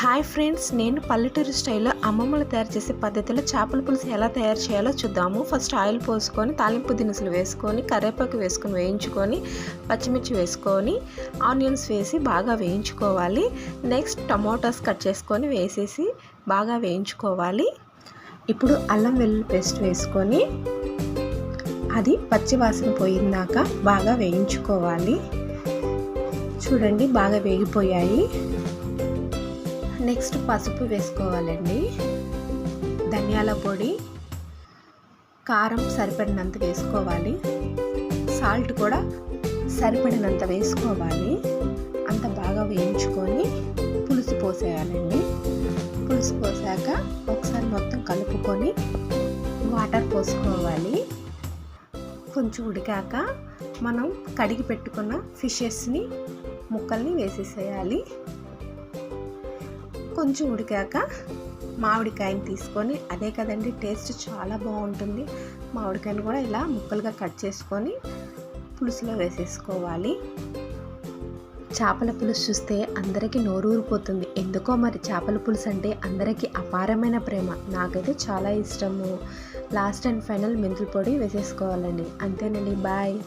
Hi friends నేను పల్లెటూరు స్టైల్లో అమ్మమ్మలు తయారు చేసే పద్ధతిలో చేపల పులుసు ఎలా తయారు చేయాలో చూద్దాము. ఫస్ట్ ఆయిల్ పోసుకొని తాలింపు దినుసులు వేసుకొని కరివేపాకు వేసుకొని వేయించుకొని పచ్చిమిర్చి వేసుకొని ఆనియన్స్ వేసి బాగా వేయించుకోవాలి. నెక్స్ట్ టమోటాస్ కట్ చేసుకొని వేసేసి బాగా వేయించుకోవాలి. ఇప్పుడు అల్లం వెల్లుల్లి పేస్ట్ వేసుకొని అది పచ్చి వాసన పోయిందాక బాగా వేయించుకోవాలి. చూడండి బాగా వేగిపోయాయి. నెక్స్ట్ పసుపు వేసుకోవాలండి. ధనియాల పొడి కారం సరిపడినంత వేసుకోవాలి. సాల్ట్ కూడా సరిపడినంత వేసుకోవాలి. అంత బాగా వేయించుకొని పులుసు పోసేయాలండి. పులుసు పోసాక ఒకసారి మొత్తం కలుపుకొని వాటర్ పోసుకోవాలి. కొంచెం ఉడికాక మనం కడిగి పెట్టుకున్న ఫిషెస్ని ముక్కల్ని వేసేసేయాలి. కొంచెం ఉడికాక మామిడికాయని తీసుకొని అదే కదండి టేస్ట్ చాలా బాగుంటుంది. మామిడికాయని కూడా ఇలా ముక్కలుగా కట్ చేసుకొని పులుసులో వేసేసుకోవాలి. చేపల పులుసు చూస్తే అందరికీ నోరూరిపోతుంది. ఎందుకో మరి చేపల పులుసు అంటే అందరికీ అపారమైన ప్రేమ. నాకైతే చాలా ఇష్టము. లాస్ట్ అండ్ ఫైనల్ మెంతుల పొడి వేసేసుకోవాలండి. అంతేనండి బాయ్.